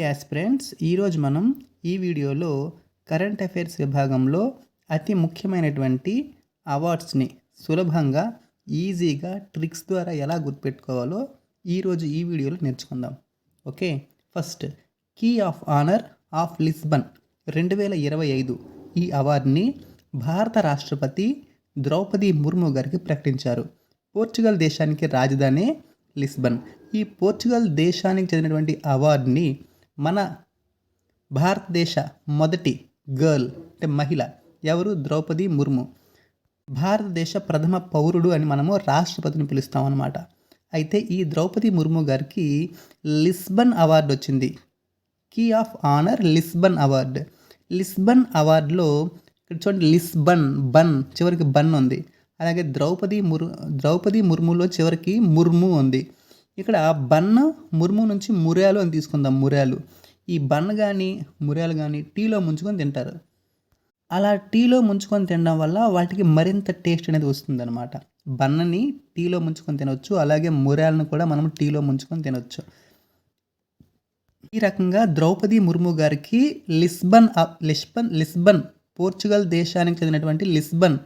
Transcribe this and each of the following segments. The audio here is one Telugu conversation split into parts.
యాస్పిరెంట్స్ ఈరోజు మనం ఈ వీడియోలో కరెంట్ అఫైర్స్ విభాగంలో అతి ముఖ్యమైనటువంటి అవార్డ్స్ని సులభంగా ఈజీగా ట్రిక్స్ ద్వారా ఎలా గుర్తుపెట్టుకోవాలో ఈరోజు ఈ వీడియోలో నేర్చుకుందాం. Okay first key of honour of Lisbon రెండు వేల ఇరవై ఐదు ఈ అవార్డుని భారత రాష్ట్రపతి ద్రౌపది ముర్ము గారికి ప్రకటించారు. పోర్చుగల్ దేశానికి రాజధాని లిస్బన్. ఈ పోర్చుగల్ దేశానికి చెందినటువంటి అవార్డుని మన భారతదేశ మొదటి గర్ల్ అంటే మహిళ ఎవరు? ద్రౌపది ముర్ము. భారతదేశ ప్రథమ పౌరుడు అని మనము రాష్ట్రపతిని పిలుస్తాం అన్నమాట. అయితే ఈ ద్రౌపది ముర్ము గారికి లిస్బన్ అవార్డు వచ్చింది. Key of honour Lisbon award. Lisbon అవార్డులో ఇక్కడ చూడండి లిస్బన్ బన్ చివరికి బన్ ఉంది. అలాగే ద్రౌపది ముర్ ద్రౌపది ముర్ములో చివరికి ముర్ము ఉంది. ఇక్కడ బన్ ముర్ము నుంచి మురియాలు అని తీసుకుందాం మురియాలు. ఈ బన్ కానీ మురియాలు కానీ టీలో ముంచుకొని తింటారు. అలా టీలో ముంచుకొని తినడం వల్ల వాటికి మరింత టేస్ట్ అనేది వస్తుందన్నమాట. బన్నని టీలో ముంచుకొని తినవచ్చు అలాగే ముర్యాలను కూడా మనం టీలో ముంచుకొని తినవచ్చు ఈ రకంగా ద్రౌపది ముర్ము గారికి లిస్బన్ లిస్బన్ లిస్బన్ పోర్చుగల్ దేశానికి చెందినటువంటి Lisbon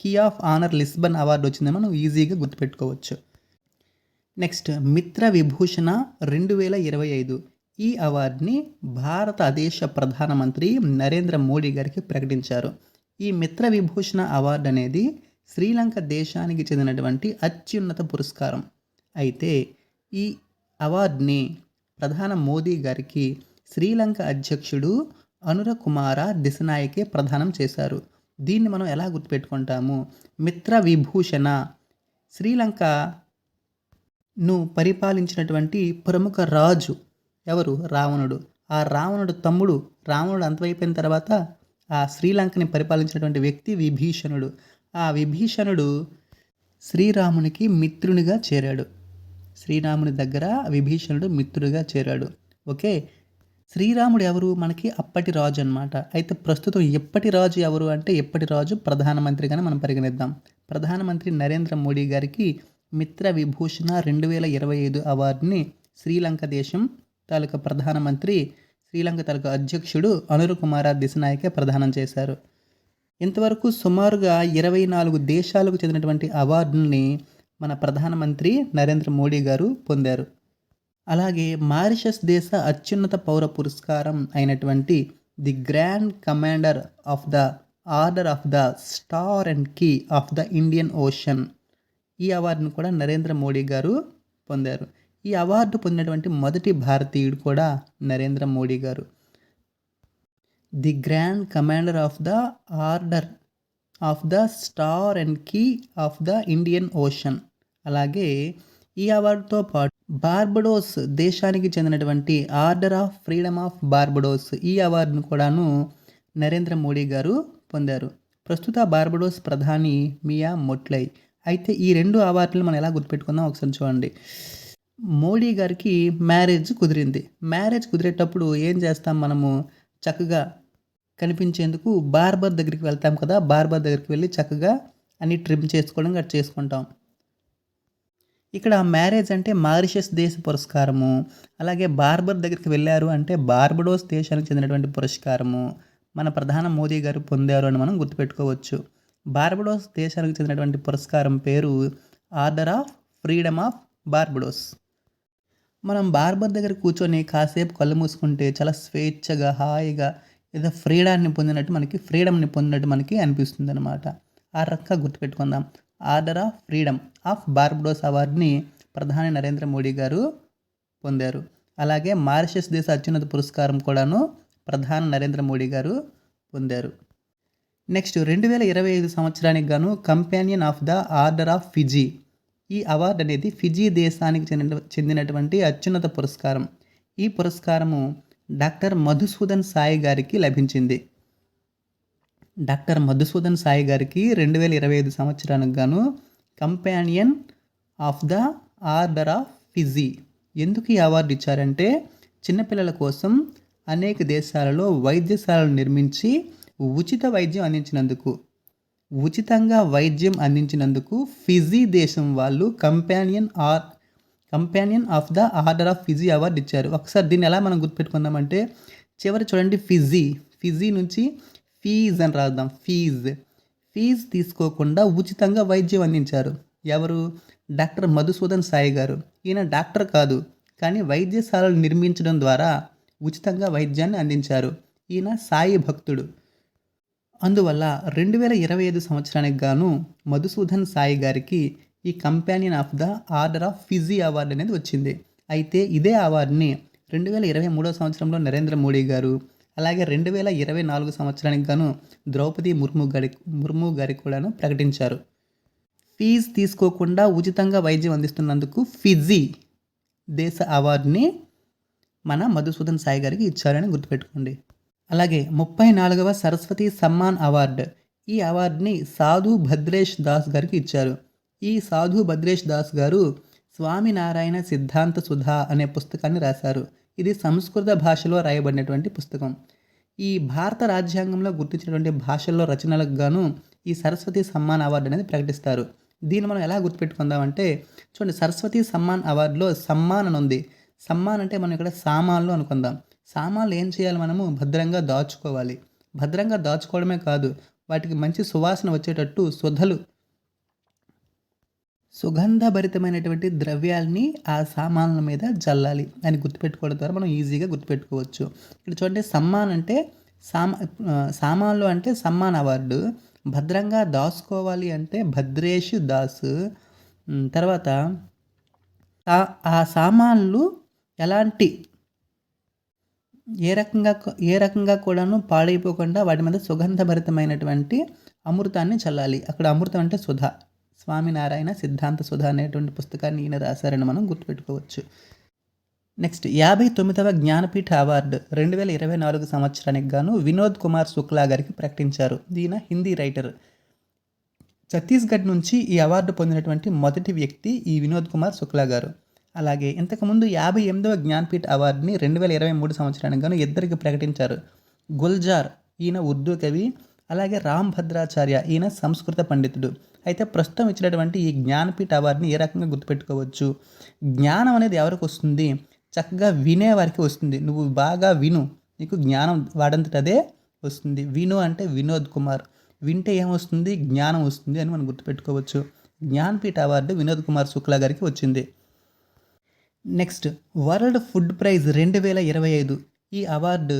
key of honour Lisbon award వచ్చిందని మనం ఈజీగా గుర్తుపెట్టుకోవచ్చు. నెక్స్ట్ మిత్ర విభూషణ రెండు వేల ఇరవై ఐదు. ఈ అవార్డుని భారతదేశ ప్రధానమంత్రి నరేంద్ర మోడీ గారికి ప్రకటించారు. ఈ మిత్ర విభూషణ అవార్డు అనేది శ్రీలంక దేశానికి చెందినటువంటి అత్యున్నత పురస్కారం. అయితే ఈ అవార్డుని ప్రధాన మోదీ గారికి శ్రీలంక అధ్యక్షుడు అనురకుమార దిశనాయకే ప్రదానం చేశారు. దీన్ని మనం ఎలా గుర్తుపెట్టుకుంటాము? మిత్ర విభూషణ శ్రీలంక ను పరిపాలించినటువంటి ప్రముఖ రాజు ఎవరు? రావణుడు. ఆ రావణుడు తమ్ముడు. రావణుడు అంతమైపోయిన తర్వాత ఆ శ్రీలంకని పరిపాలించినటువంటి వ్యక్తి విభీషణుడు. ఆ విభీషణుడు శ్రీరామునికి మిత్రునిగా చేరాడు. శ్రీరాముని దగ్గర విభీషణుడు మిత్రుడిగా చేరాడు. ఓకే? శ్రీరాముడు ఎవరు? మనకి అప్పటి రాజు అనమాట అయితే ప్రస్తుతం ఎప్పటి రాజు ఎవరు అంటే ఎప్పటి రాజు ప్రధానమంత్రిగానే మనం పరిగణిద్దాం. ప్రధానమంత్రి నరేంద్ర మోడీ గారికి మిత్ర విభూషణ రెండు వేల ఇరవై ఐదు అవార్డుని శ్రీలంక దేశం తాలూకా ప్రధానమంత్రి శ్రీలంక తాలూకా అధ్యక్షుడు అనురు కుమార దిశనాయకే ప్రదానం చేశారు. ఇంతవరకు సుమారుగా ఇరవై నాలుగు దేశాలకు చెందినటువంటి అవార్డుని మన ప్రధానమంత్రి నరేంద్ర మోడీ గారు పొందారు. అలాగే మారిషస్ దేశ అత్యున్నత పౌర పురస్కారం అయినటువంటి the grand commander of the order of the star and key of the Indian Ocean ఈ అవార్డును కూడా నరేంద్ర మోడీ గారు పొందారు. ఈ అవార్డు పొందినటువంటి మొదటి భారతీయుడు కూడా నరేంద్ర మోడీ గారు. The grand commander of the order of the star and key of the Indian Ocean. అలాగే ఈ అవార్డుతో పాటు బార్బడోస్ దేశానికి చెందినటువంటి order of freedom of Barbados ఈ అవార్డును కూడాను నరేంద్ర మోడీ గారు పొందారు. ప్రస్తుత బార్బడోస్ ప్రధాని మియా మొట్లై అయితే ఈ రెండు అవార్డులు మనం ఎలా గుర్తుపెట్టుకుందాం? ఒకసారి చూడండి. మోడీ గారికి మ్యారేజ్ కుదిరింది. మ్యారేజ్ కుదిరేటప్పుడు ఏం చేస్తాం మనము? చక్కగా కనిపించేందుకు బార్బర్ దగ్గరికి వెళ్తాం కదా? బార్బర్ దగ్గరికి వెళ్ళి చక్కగా అన్ని ట్రిమ్ చేసుకోవడం గట్రా చేసుకుంటాం. ఇక్కడ మ్యారేజ్ అంటే మారిషస్ దేశ పురస్కారము. అలాగే బార్బర్ దగ్గరికి వెళ్ళారు అంటే బార్బడోస్ దేశానికి చెందినటువంటి పురస్కారము. మన ప్రధాన మోదీ గారు పొందారు అని మనం గుర్తుపెట్టుకోవచ్చు. బార్బడోస్ దేశానికి చెందినటువంటి పురస్కారం పేరు order of freedom of Barbados. మనం బార్బర్ దగ్గర కూర్చొని కాసేపు కళ్ళు మూసుకుంటే చాలా స్వేచ్ఛగా హాయిగా ఏదో ఫ్రీడాన్ని పొందినట్టు మనకి ఫ్రీడమ్ని పొందినట్టు మనకి అనిపిస్తుంది అనమాట ఆ రక్క గుర్తుపెట్టుకుందాం. Order of freedom of Barbados అవార్డుని ప్రధాని నరేంద్ర మోడీ గారు పొందారు. అలాగే మారిషస్ దేశ అత్యున్నత పురస్కారం కూడాను ప్రధాని నరేంద్ర మోడీ గారు పొందారు. నెక్స్ట్ రెండు వేల ఇరవై ఐదు సంవత్సరానికి గాను companion of the order of Fiji. ఈ అవార్డు అనేది ఫిజీ దేశానికి చెందిన చెందినటువంటి అత్యున్నత పురస్కారం. ఈ పురస్కారము డాక్టర్ మధుసూదన్ సాయి గారికి లభించింది. డాక్టర్ మధుసూదన్ సాయి గారికి రెండు వేల ఇరవై ఐదు సంవత్సరానికి గాను companion of the order of Fiji. ఎందుకు ఈ అవార్డు ఇచ్చారంటే చిన్నపిల్లల కోసం అనేక దేశాలలో వైద్యశాలలు నిర్మించి ఉచిత వైద్యం అందించినందుకు ఉచితంగా వైద్యం అందించినందుకు ఫిజీ దేశం వాళ్ళు companion or companion of the order of Fiji award ఇచ్చారు. ఒకసారి దీన్ని ఎలా మనం గుర్తుపెట్టుకుందామంటే చివరి చూడండి ఫిజీ ఫిజీ నుంచి ఫీజ్ అని రాద్దాం. ఫీజ్ ఫీజ్ తీసుకోకుండా ఉచితంగా వైద్యం అందించారు. ఎవరు? డాక్టర్ మధుసూదన్ సాయి గారు. ఈయన డాక్టర్ కాదు కానీ వైద్యశాలలు నిర్మించడం ద్వారా ఉచితంగా వైద్యాన్ని అందించారు. ఈయన సాయి భక్తుడు. అందువల్ల రెండు వేల ఇరవై ఐదు సంవత్సరానికి గాను మధుసూదన్ సాయి గారికి ఈ companion of the order of Fiji award అనేది వచ్చింది. అయితే ఇదే అవార్డుని రెండు వేల ఇరవై మూడో సంవత్సరంలో నరేంద్ర మోడీ గారు అలాగే రెండు వేల ఇరవై నాలుగు సంవత్సరానికి గాను ద్రౌపది ముర్ము గారి ముర్ము గారి కూడాను ప్రకటించారు. ఫీజు తీసుకోకుండా ఉచితంగా వైద్యం అందిస్తున్నందుకు ఫిజీ దేశ అవార్డుని మన మధుసూదన్ సాయి గారికి ఇచ్చారని గుర్తుపెట్టుకోండి. అలాగే ముప్పై నాలుగవ సరస్వతి సమ్మాన్ అవార్డు. ఈ అవార్డుని సాధు భద్రేష్ దాస్ గారికి ఇచ్చారు. ఈ సాధు భద్రేష్ దాస్ గారు స్వామినారాయణ సిద్ధాంత సుధా అనే పుస్తకాన్ని రాశారు. ఇది సంస్కృత భాషలో రాయబడినటువంటి పుస్తకం. ఈ భారత రాజ్యాంగంలో గుర్తించినటువంటి భాషల్లో రచనలకు గాను ఈ సరస్వతి సమ్మాన్ అవార్డు అనేది ప్రకటిస్తారు. దీన్ని మనం ఎలా గుర్తుపెట్టుకుందామంటే చూడండి సరస్వతి సమ్మాన్ అవార్డులో సమ్మాన్ అని ఉంది. సమ్మాన్ అంటే మనం ఇక్కడ సామాన్లు అనుకుందాం. సామాన్లు ఏం చేయాలి మనము? భద్రంగా దాచుకోవాలి. భద్రంగా దాచుకోవడమే కాదు వాటికి మంచి సువాసన వచ్చేటట్టు సుధలు సుగంధభరితమైనటువంటి ద్రవ్యాల్ని ఆ సామాన్ల మీద జల్లాలి అని గుర్తుపెట్టుకోవడం ద్వారా మనం ఈజీగా గుర్తుపెట్టుకోవచ్చు. ఇక్కడ చూడండి సమ్మాన్ అంటే సామా సామాన్లు అంటే సమ్మాన్ అవార్డు భద్రంగా దాచుకోవాలి అంటే భద్రేష్ దాస్ తర్వాత ఆ సామాన్లు ఎలాంటి ఏ రకంగా ఏ రకంగా కూడాను పాడైపోకుండా వాటి మీద సుగంధభరితమైనటువంటి అమృతాన్ని చల్లాలి. అక్కడ అమృతం అంటే సుధ. స్వామినారాయణ సిద్ధాంత సుధ అనేటువంటి పుస్తకాన్ని ఈయన రాశారని మనం గుర్తుపెట్టుకోవచ్చు. నెక్స్ట్ యాభై తొమ్మిదవ జ్ఞానపీఠ అవార్డు రెండు వేల ఇరవై నాలుగు సంవత్సరానికి గాను వినోద్ కుమార్ శుక్లా గారికి ప్రకటించారు. ఈయన హిందీ రైటర్. ఛత్తీస్గఢ్ నుంచి ఈ అవార్డు పొందినటువంటి మొదటి వ్యక్తి ఈ వినోద్ కుమార్ శుక్లా గారు. అలాగే ఇంతకుముందు యాభై ఎనిమిదవ జ్ఞాన్పీఠ్ అవార్డుని రెండు వేల ఇరవై మూడు సంవత్సరానికి గాను ఇద్దరికి ప్రకటించారు. గుల్జార్ ఈయన ఉర్దూ కవి అలాగే రామ్ భద్రాచార్య ఈయన సంస్కృత పండితుడు. అయితే ప్రస్తుతం ఇచ్చినటువంటి ఈ జ్ఞానపీఠ అవార్డుని ఏ రకంగా గుర్తుపెట్టుకోవచ్చు? జ్ఞానం అనేది ఎవరికి వస్తుంది? చక్కగా వినే వారికి వస్తుంది. నువ్వు బాగా విను నీకు జ్ఞానం వాడంతట అదే వస్తుంది. విను అంటే వినోద్ కుమార్. వింటే ఏమొస్తుంది జ్ఞానం వస్తుంది అని మనం గుర్తుపెట్టుకోవచ్చు. జ్ఞాన్పీఠ అవార్డు వినోద్ కుమార్ శుక్లా గారికి వచ్చింది. నెక్స్ట్ వరల్డ్ ఫుడ్ ప్రైజ్ రెండు వేల ఇరవై ఐదు ఈ అవార్డు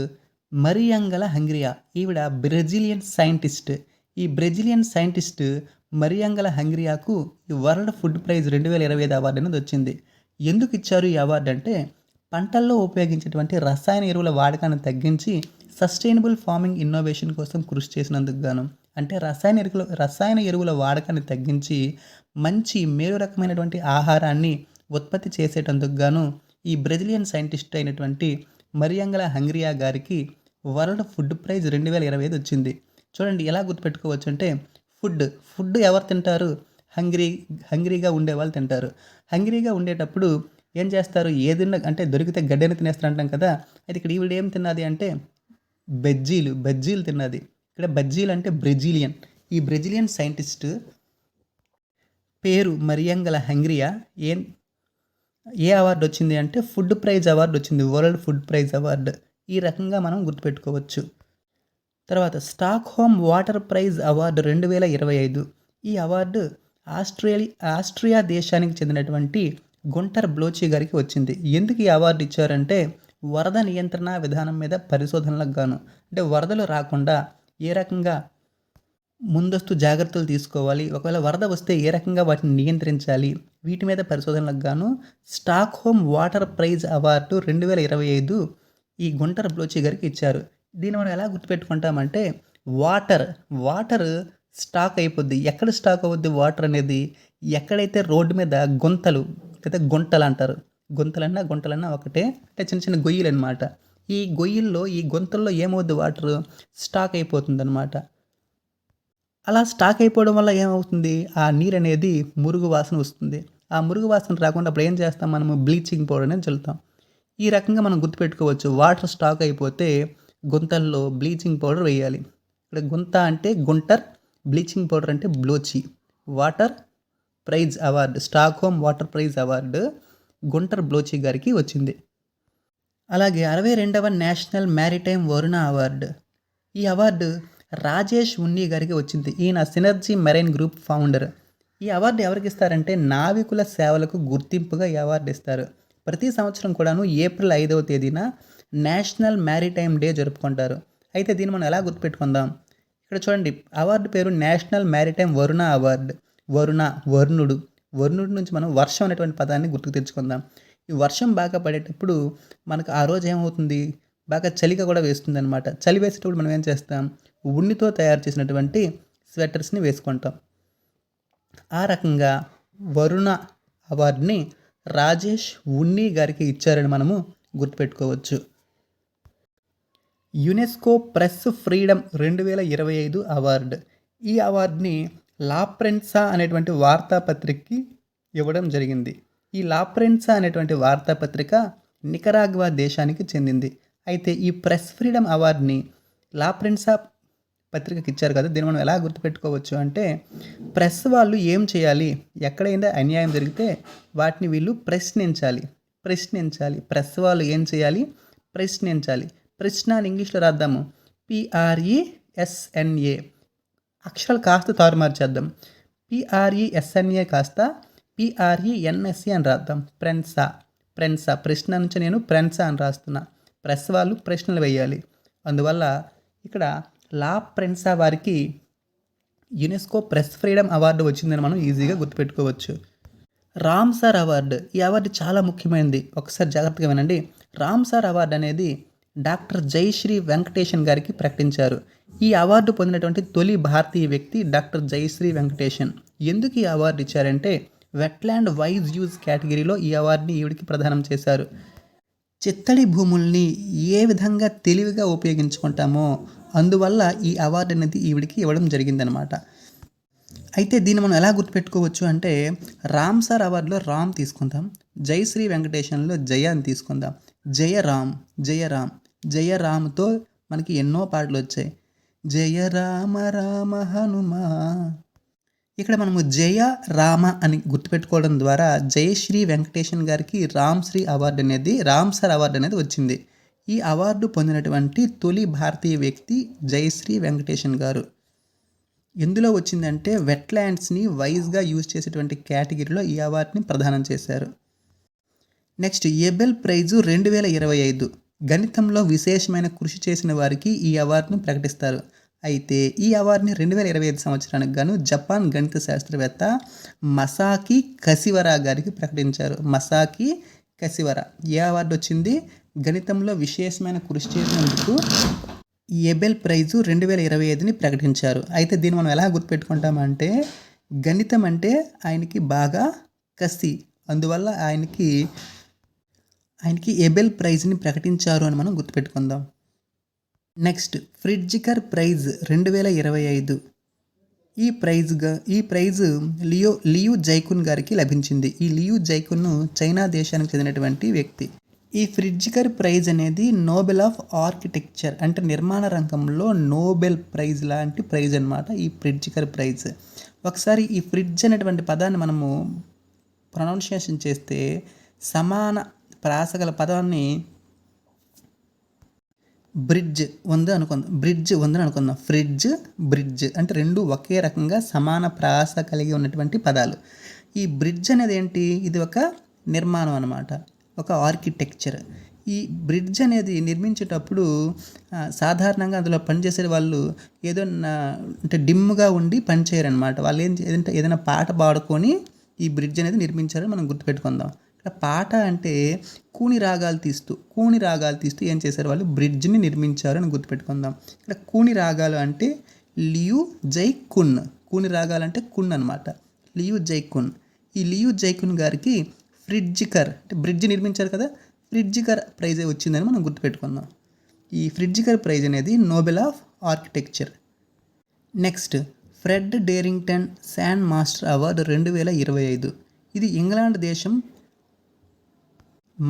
మరియంగల హంగ్రియా ఈవిడ బ్రెజిలియన్ సైంటిస్ట్. ఈ బ్రెజిలియన్ సైంటిస్ట్ మరియంగల హంగ్రియాకు ఈ వరల్డ్ ఫుడ్ ప్రైజ్ రెండు వేల ఇరవై ఐదు అవార్డు అనేది వచ్చింది. ఎందుకు ఇచ్చారు ఈ అవార్డు అంటే పంటల్లో ఉపయోగించేటువంటి రసాయన ఎరువుల వాడకాన్ని తగ్గించి సస్టైనబుల్ ఫార్మింగ్ ఇన్నోవేషన్ కోసం కృషి చేసినందుకు గాను అంటే రసాయన ఎరువుల రసాయన ఎరువుల వాడకాన్ని తగ్గించి మంచి మేలు రకమైనటువంటి ఆహారాన్ని ఉత్పత్తి చేసేటందుకు గాను ఈ బ్రెజిలియన్ సైంటిస్ట్ అయినటువంటి మరియంగల హంగ్రియా గారికి వరల్డ్ ఫుడ్ ప్రైజ్ రెండు వేల ఇరవై ఐదు వచ్చింది. చూడండి ఎలా గుర్తుపెట్టుకోవచ్చు అంటే ఫుడ్ ఫుడ్ ఎవరు తింటారు? హంగ్రీ హంగ్రీగా ఉండే వాళ్ళు తింటారు. హంగ్రీగా ఉండేటప్పుడు ఏం చేస్తారు? ఏదిన్న అంటే దొరికితే గడ్డని తినేస్తారు అంటాం కదా అయితే ఇక్కడ ఈవిడ ఏం తిన్నది అంటే బెజ్జీలు బజ్జీలు తిన్నది. ఇక్కడ బజ్జీలు అంటే బ్రెజిలియన్. ఈ బ్రెజిలియన్ సైంటిస్ట్ పేరు మరియంగల హంగ్రియా ఏం ఏ అవార్డు వచ్చింది అంటే ఫుడ్ ప్రైజ్ అవార్డు వచ్చింది వరల్డ్ ఫుడ్ ప్రైజ్ అవార్డు. ఈ రకంగా మనం గుర్తుపెట్టుకోవచ్చు. తర్వాత Stockholm water prize award రెండు వేల ఇరవై ఐదు. ఈ అవార్డు ఆస్ట్రేలి ఆస్ట్రియా దేశానికి చెందినటువంటి గుంటర్ బ్లోచి గారికి వచ్చింది. ఎందుకు ఈ అవార్డు ఇచ్చారంటే వరద నియంత్రణ విధానం మీద పరిశోధనలకు గాను. అంటే వరదలు రాకుండా ఏ రకంగా ముందస్తు జాగ్రత్తలు తీసుకోవాలి. ఒకవేళ వరద వస్తే ఏ రకంగా వాటిని నియంత్రించాలి? వీటి మీద పరిశోధనలకు గాను Stockholm water prize award రెండు వేల ఇరవై ఐదు ఈ గుంటర బ్లోచి గారికి ఇచ్చారు. దీన్ని మనం ఎలా గుర్తుపెట్టుకుంటామంటే వాటర్ వాటర్ స్టాక్ అయిపోద్ది. ఎక్కడ స్టాక్ అవుద్ది వాటర్ అనేది? ఎక్కడైతే రోడ్డు మీద గుంతలు లేదా గుంటలు అంటారు. గుంతలన్నా గుంటలన్నా ఒకటే అంటే చిన్న చిన్న గొయ్యలు అనమాట ఈ గొయ్యిల్లో ఈ గుంతల్లో ఏమవుద్ది వాటర్? స్టాక్ అయిపోతుంది అనమాట అలా స్టాక్ అయిపోవడం వల్ల ఏమవుతుంది? ఆ నీరు అనేది మురుగు వాసన వస్తుంది. ఆ మురుగు వాసన రాకుండా అప్పుడు ఏం చేస్తాం? మనము బ్లీచింగ్ పౌడర్ అనేది చల్లుతాం. ఈ రకంగా మనం గుర్తుపెట్టుకోవచ్చు. వాటర్ స్టాక్ అయిపోతే గుంతల్లో బ్లీచింగ్ పౌడర్ వేయాలి. ఇక్కడ గుంత అంటే గుంటర్ బ్లీచింగ్ పౌడర్ అంటే Bloschl. Water prize award Stockholm water prize award Gunter Bloschl గారికి వచ్చింది. అలాగే అరవై రెండవ నేషనల్ మ్యారిటైమ్ వరుణ అవార్డు. ఈ అవార్డు రాజేష్ ఉన్ని గారికి వచ్చింది. ఈయన సినర్జీ మెరైన్ గ్రూప్ ఫౌండర్. ఈ అవార్డు ఎవరికి ఇస్తారంటే నావికుల సేవలకు గుర్తింపుగా ఈ అవార్డు ఇస్తారు. ప్రతి సంవత్సరం కూడాను ఏప్రిల్ ఐదవ తేదీన నేషనల్ మ్యారిటైమ్ డే జరుపుకుంటారు. అయితే దీన్ని మనం ఎలా గుర్తుపెట్టుకుందాం? ఇక్కడ చూడండి అవార్డు పేరు national maritime Varuna award. Varuna వరుణుడు. వరుణుడి నుంచి మనం వర్షం అనేటువంటి పదాన్ని గుర్తుకు తెచ్చుకుందాం. ఈ వర్షం బాగా పడేటప్పుడు మనకు ఆ రోజు ఏమవుతుంది? బాగా చలిగా కూడా వేస్తుంది అనమాట చలి వేసేటప్పుడు మనం ఏం చేస్తాం? ఉన్నితో తయారు చేసినటువంటి స్వెటర్స్ని వేసుకుంటాం. ఆ రకంగా వరుణ అవార్డుని రాజేష్ ఉన్ని గారికి ఇచ్చారని మనము గుర్తుపెట్టుకోవచ్చు. యునెస్కో ప్రెస్ ఫ్రీడమ్ రెండు వేల ఇరవై ఐదు అవార్డు. ఈ అవార్డుని లాప్రెన్సా అనేటువంటి వార్తాపత్రికకి ఇవ్వడం జరిగింది. ఈ లాప్రెన్సా అనేటువంటి వార్తాపత్రిక నికరాగ్వా దేశానికి చెందింది. అయితే ఈ ప్రెస్ ఫ్రీడమ్ అవార్డుని లాప్రెన్సా పత్రికకి ఇచ్చారు కదా దీన్ని మనం ఎలా గుర్తుపెట్టుకోవచ్చు అంటే ప్రెస్ వాళ్ళు ఏం చేయాలి ఎక్కడైనా అన్యాయం జరిగితే వాటిని వీళ్ళు ప్రశ్నించాలి ప్రశ్నించాలి. ప్రెస్ వాళ్ళు ఏం చేయాలి ప్రశ్నించాలి. ప్రశ్న అని ఇంగ్లీష్లో రాద్దాము. పిఆర్ఈఎస్ఎన్ఏ అక్షరాలు కాస్త తారుమారు చేద్దాం. పిఆర్ఈఎస్ఎన్ఏ కాస్త పిఆర్ఈఎన్ఎస్ఈ అని రాద్దాం. ప్రెన్సా ప్రెన్సా. ప్రశ్న నుంచి నేను ప్రెన్సా అని రాస్తున్నా. ప్రెస్ వాళ్ళు ప్రశ్నలు వేయాలి. అందువల్ల ఇక్కడ లా ప్రెన్సా వారికి యునెస్కో ప్రెస్ ఫ్రీడమ్ అవార్డు వచ్చిందని మనం ఈజీగా గుర్తుపెట్టుకోవచ్చు. రామ్సార్ అవార్డు ఈ అవార్డు చాలా ముఖ్యమైనది. ఒకసారి జాగ్రత్తగా వినండి. రామ్సార్ అవార్డు అనేది డాక్టర్ జయశ్రీ వెంకటేషన్ గారికి ప్రకటించారు. ఈ అవార్డు పొందినటువంటి తొలి భారతీయ వ్యక్తి డాక్టర్ జయశ్రీ వెంకటేషన్. ఎందుకు ఈ అవార్డు ఇచ్చారంటే వెట్లాండ్ వైజ్ యూజ్ కేటగిరీలో ఈ అవార్డుని ఈవిడికి ప్రదానం చేశారు. చిత్తడి భూముల్ని ఏ విధంగా తెలివిగా ఉపయోగించుకుంటామో అందువల్ల ఈ అవార్డు అనేది ఈవిడికి ఇవ్వడం జరిగిందనమాట. అయితే దీన్ని మనం ఎలా గుర్తుపెట్టుకోవచ్చు అంటే రామ్ సార్ అవార్డులో రామ్ తీసుకుందాం జయశ్రీ వెంకటేశంలో జయ అని తీసుకుందాం. జయ రామ్ జయ రామ్ జయ రామ్తో మనకి ఎన్నో పాటలు వచ్చాయి. జయ రామ రామ హనుమా ఇక్కడ మనము జయ రామ అని గుర్తుపెట్టుకోవడం ద్వారా జయశ్రీ వెంకటేషన్ గారికి రామ్శ్రీ అవార్డు అనేది రామ్ సార్ అవార్డు అనేది వచ్చింది. ఈ అవార్డు పొందినటువంటి తొలి భారతీయ వ్యక్తి జయశ్రీ వెంకటేషన్ గారు. ఎందులో వచ్చిందంటే వెట్లాండ్స్ని వైజ్గా యూజ్ చేసేటువంటి కేటగిరీలో ఈ అవార్డుని ప్రదానం చేశారు. నెక్స్ట్ ఎబెల్ ప్రైజు రెండు వేల ఇరవై ఐదు. గణితంలో విశేషమైన కృషి చేసిన వారికి ఈ అవార్డును ప్రకటిస్తారు. అయితే ఈ అవార్డుని రెండు వేల ఇరవై ఐదు సంవత్సరానికి గాను జపాన్ గణిత శాస్త్రవేత్త మసాకి కసివరా గారికి ప్రకటించారు. మసాకి కసివరా ఏ అవార్డు వచ్చింది? గణితంలో విశేషమైన కృషి చేసినందుకు ఎబెల్ ప్రైజు రెండు వేల ఇరవై ఐదుని ప్రకటించారు. అయితే దీన్ని మనం ఎలా గుర్తుపెట్టుకుంటామంటే గణితం అంటే ఆయనకి బాగా కసి అందువల్ల ఆయనకి ఆయనకి ఎబెల్ ప్రైజ్ని ప్రకటించారు అని మనం గుర్తుపెట్టుకుందాం. నెక్స్ట్ ఫ్రిడ్జికర్ ప్రైజ్ రెండు వేల ఇరవై ఐదు. ఈ ప్రైజ్గా ఈ ప్రైజ్ లియో లియు జైకున్ గారికి లభించింది. ఈ లియు జైకున్ చైనా దేశానికి చెందినటువంటి వ్యక్తి. ఈ ఫ్రిడ్జికర్ ప్రైజ్ అనేది నోబెల్ ఆఫ్ ఆర్కిటెక్చర్ అంటే నిర్మాణ రంగంలో నోబెల్ ప్రైజ్ లాంటి ప్రైజ్ అనమాట ఈ ఫ్రిడ్జికర్ ప్రైజ్. ఒకసారి ఈ ఫ్రిడ్జ్ అనేటువంటి పదాన్ని మనము ప్రొనౌన్సియేషన్ చేస్తే సమాన ప్రాసగల పదాన్ని బ్రిడ్జ్ ఉంది అనుకుందాం. బ్రిడ్జ్ ఉందని అనుకుందాం. ఫ్రిడ్జ్ బ్రిడ్జ్ అంటే రెండు ఒకే రకంగా సమాన ప్రాస కలిగి ఉన్నటువంటి పదాలు. ఈ బ్రిడ్జ్ అనేది ఏంటి? ఇది ఒక నిర్మాణం అనమాట ఒక ఆర్కిటెక్చర్. ఈ బ్రిడ్జ్ అనేది నిర్మించేటప్పుడు సాధారణంగా అందులో పనిచేసే వాళ్ళు ఏదో అంటే డిమ్గా ఉండి పనిచేయరనమాట వాళ్ళు ఏం ఏదంటే ఏదైనా పాట పాడుకొని ఈ బ్రిడ్జ్ అనేది నిర్మించారని మనం గుర్తుపెట్టుకుందాం. ఇక్కడ పాట అంటే కూని రాగాలు తీస్తూ కూని రాగాలు తీస్తూ ఏం చేశారు వాళ్ళు? బ్రిడ్జ్ని నిర్మించారు అని గుర్తుపెట్టుకుందాం. ఇక్కడ కూని రాగాలు అంటే లియు జై కున్. కూని రాగాలు అంటే కున్ అనమాట లియు జై కున్. ఈ లియు జైకున్ గారికి ఫ్రిడ్జికర్ అంటే బ్రిడ్జ్ నిర్మించారు కదా? ఫ్రిడ్జికర్ ప్రైజ్ వచ్చిందని మనం గుర్తుపెట్టుకుందాం. ఈ ఫ్రిడ్జికర్ ప్రైజ్ అనేది Nobel of architecture. Next Fred Darrington sand master award రెండు వేల ఇరవై ఐదు. ఇది ఇంగ్లాండ్ దేశం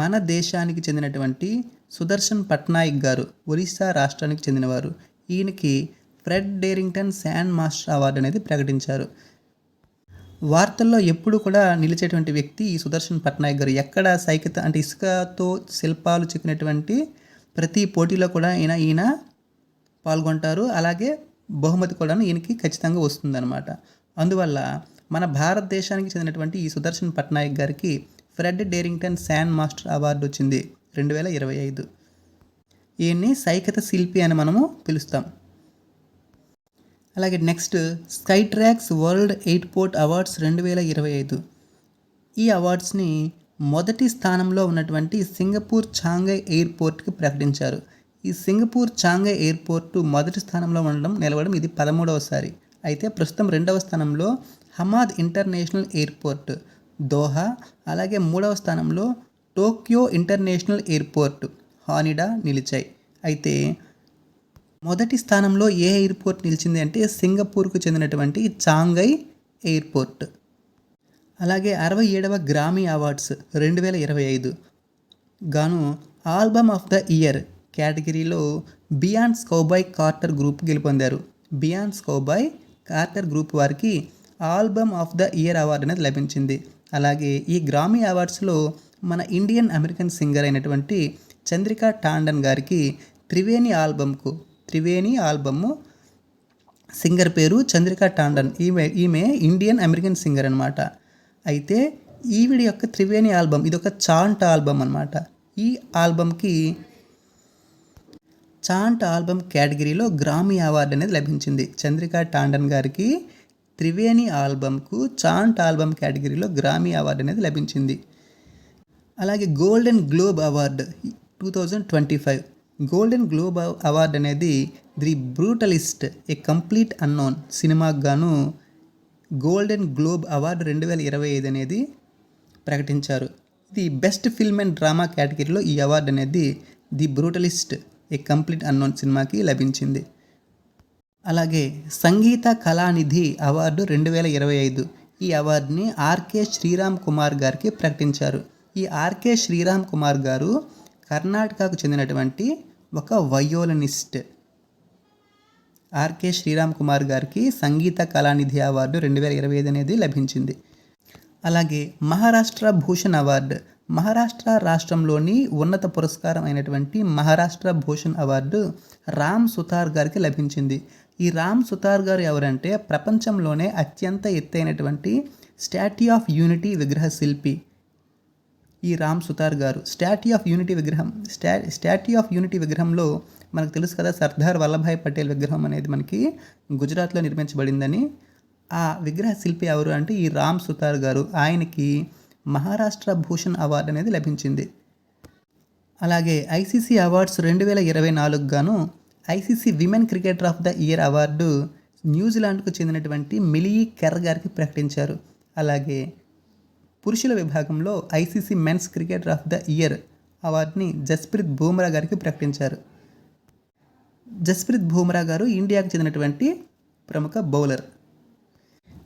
మన దేశానికి చెందినటువంటి సుదర్శన్ పట్నాయక్ గారు ఒరిస్సా రాష్ట్రానికి చెందినవారు. ఈయనకి Fred Darrington sand master award అనేది ప్రకటించారు. వార్తల్లో ఎప్పుడు కూడా నిలిచేటువంటి వ్యక్తి ఈ సుదర్శన్ పట్నాయక్ గారు. ఎక్కడ సైకిత అంటే ఇసుకతో శిల్పాలు చెక్కినటువంటి ప్రతి పోటీలో కూడా ఈయన ఈయన పాల్గొంటారు. అలాగే బహుమతి కూడా ఈయనకి ఖచ్చితంగా వస్తుందన్నమాట. అందువల్ల మన భారతదేశానికి చెందినటువంటి ఈ సుదర్శన్ పట్నాయక్ గారికి Fred Darrington sand master award వచ్చింది రెండు వేల ఇరవై ఐదు. ఈయన్ని సైకత శిల్పి అని మనము పిలుస్తాం. అలాగే next Skytrax world airport awards రెండు వేల ఇరవై ఐదు. ఈ అవార్డ్స్ని మొదటి స్థానంలో ఉన్నటువంటి సింగపూర్ ఛాంగై ఎయిర్పోర్ట్కి ప్రకటించారు. ఈ సింగపూర్ ఛాంగై ఎయిర్పోర్టు మొదటి స్థానంలో ఉండడం నిలవడం ఇది పదమూడవసారి. అయితే ప్రస్తుతం రెండవ స్థానంలో హమాద్ ఇంటర్నేషనల్ ఎయిర్పోర్ట్. దోహా అలాగే మూడవ స్థానంలో టోక్యో ఇంటర్నేషనల్ ఎయిర్పోర్ట్ హానిడా నిలిచాయి. అయితే మొదటి స్థానంలో ఏ ఎయిర్పోర్ట్ నిలిచింది అంటే సింగపూర్కు చెందినటువంటి చాంగై ఎయిర్పోర్ట్. అలాగే అరవై ఏడవ గ్రామీ అవార్డ్స్ రెండు వేల ఇరవై ఐదు. గాను ఆల్బమ్ ఆఫ్ ద ఇయర్ కేటగిరీలో బియాండ్ స్కౌబాయ్ కార్టర్ గ్రూప్ గెలుపొందారు. బియాండ్ స్కౌబాయ్ కార్టర్ గ్రూప్ వారికి album of the year award అనేది లభించింది. అలాగే ఈ గ్రామీ అవార్డ్స్లో మన ఇండియన్ అమెరికన్ సింగర్ అయినటువంటి చంద్రికా టాండన్ గారికి త్రివేణి ఆల్బమ్కు త్రివేణి ఆల్బమ్ సింగర్ పేరు చంద్రికా టాండన్. ఈమె ఈమె ఇండియన్ అమెరికన్ సింగర్ అనమాట అయితే ఈవిడ యొక్క త్రివేణి ఆల్బమ్ ఇది ఒక చాంట్ ఆల్బమ్ అనమాట ఈ ఆల్బమ్కి చాంట్ ఆల్బమ్ కేటగిరీలో గ్రామీ అవార్డు అనేది లభించింది. చంద్రికా టాండన్ గారికి త్రివేణి ఆల్బమ్కు చాంట్ ఆల్బమ్ కేటగిరీలో గ్రామీ అవార్డు అనేది లభించింది. అలాగే golden globe award two thousand twenty five. Golden globe award అనేది the Brutalist a complete unknown సినిమాకు గాను గోల్డెన్ గ్లోబ్ అవార్డు రెండు వేల ఇరవై ఐదు అనేది ప్రకటించారు. ఇది బెస్ట్ ఫిల్మ్ అండ్ డ్రామా కేటగిరీలో ఈ అవార్డు అనేది the Brutalist a complete unknown సినిమాకి లభించింది. అలాగే సంగీత కళానిధి అవార్డు రెండు వేల ఇరవై ఐదు. ఈ అవార్డుని ఆర్కే శ్రీరామ్ కుమార్ గారికి ప్రకటించారు. ఈ ఆర్కే శ్రీరామ్ కుమార్ గారు కర్ణాటకకు చెందినటువంటి ఒక వయోలనిస్ట్. ఆర్కే శ్రీరామ్ కుమార్ గారికి సంగీత కళానిధి అవార్డు రెండు వేల ఇరవై ఐదు అనేది లభించింది. అలాగే మహారాష్ట్ర భూషణ్ అవార్డు. మహారాష్ట్ర రాష్ట్రంలోని ఉన్నత పురస్కారం అయినటువంటి మహారాష్ట్ర భూషణ్ అవార్డు రామ్ సుతార్ గారికి లభించింది. ఈ రామ్ సుతార్ గారు ఎవరంటే ప్రపంచంలోనే అత్యంత ఎత్తైనటువంటి స్టాట్యూ ఆఫ్ యూనిటీ విగ్రహ శిల్పి. ఈ రామ్ సుతార్ గారు. స్టాట్యూ ఆఫ్ యూనిటీ విగ్రహం. స్టా స్టాట్యూ ఆఫ్ యూనిటీ విగ్రహంలో మనకు తెలుసు కదా సర్దార్ వల్లభాయ్ పటేల్ విగ్రహం అనేది మనకి గుజరాత్లో నిర్మించబడిందని. ఆ విగ్రహ శిల్పి ఎవరు అంటే ఈ రామ్ సుతార్ గారు. ఆయనకి మహారాష్ట్ర భూషణ్ అవార్డు అనేది లభించింది. అలాగే ఐసీసీ అవార్డ్స్ రెండు వేల ఇరవై నాలుగు గాను ICC women cricketer of the year award న్యూజిలాండ్కు చెందినటువంటి మిలియీ కెర్ గారికి ప్రకటించారు. అలాగే పురుషుల విభాగంలో ICC men's cricketer of the year అవార్డుని జస్ప్రీత్ బూమ్రా గారికి ప్రకటించారు. జస్ప్రీత్ బూమ్రా గారు ఇండియాకు చెందినటువంటి ప్రముఖ bowler.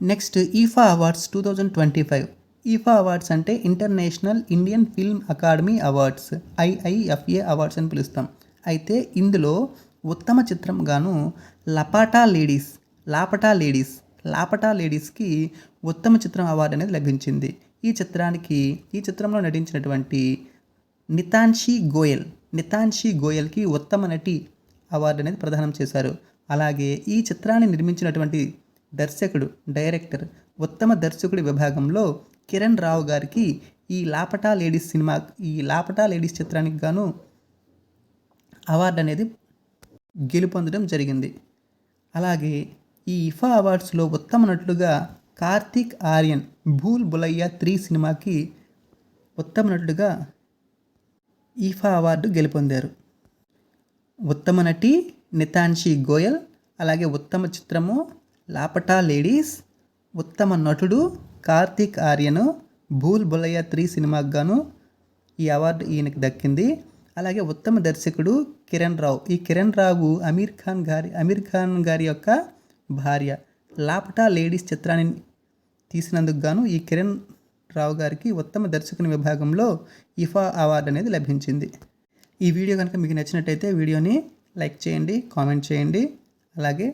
Next IIFA awards two thousand twenty five. IIFA awards అంటే international Indian film academy awards IIFA awards అని పిలుస్తాం. అయితే ఇందులో ఉత్తమ చిత్రం గాను లపాటా లేడీస్ లాపటా లేడీస్ లాపటా లేడీస్కి ఉత్తమ చిత్రం అవార్డు అనేది లభించింది. ఈ చిత్రానికి ఈ చిత్రంలో నటించినటువంటి నితాన్షి గోయల్ నితాన్షి గోయల్కి ఉత్తమ నటి అవార్డు అనేది ప్రదానం చేశారు. అలాగే ఈ చిత్రాన్ని నిర్మించినటువంటి దర్శకుడు డైరెక్టర్ ఉత్తమ దర్శకుడి విభాగంలో కిరణ్ రావు గారికి ఈ లాపటా లేడీస్ సినిమా ఈ లాపటా లేడీస్ చిత్రానికి గాను అవార్డు అనేది గెలుపొందడం జరిగింది. అలాగే ఈ ఇఫా అవార్డ్స్లో ఉత్తమ నటుడుగా కార్తీక్ ఆర్యన్ భూల్ బులయ్య త్రీ సినిమాకి ఉత్తమ నటుడుగా ఈఫా అవార్డు గెలుపొందారు. ఉత్తమ నటి నితాన్షి గోయల్ అలాగే ఉత్తమ చిత్రము లాపటా లేడీస్ ఉత్తమ నటుడు కార్తీక్ ఆర్యను భూల్ బులయ్య త్రీ సినిమాకు గాను ఈ అవార్డు ఈయనకి దక్కింది. అలాగే ఉత్తమ దర్శకుడు కిరణ్ రావు. ఈ కిరణ్ రావు అమీర్ ఖాన్ గారి అమీర్ ఖాన్ గారి యొక్క భార్య. లాపటా లేడీస్ చిత్రాన్ని తీసినందుకు గాను ఈ కిరణ్ రావు గారికి ఉత్తమ దర్శకుని విభాగంలో ఇఫా అవార్డు అనేది లభించింది. ఈ వీడియో కనుక మీకు నచ్చినట్టయితే వీడియోని లైక్ చేయండి కామెంట్ చేయండి. అలాగే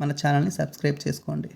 మన ఛానల్ని సబ్స్క్రైబ్ చేసుకోండి.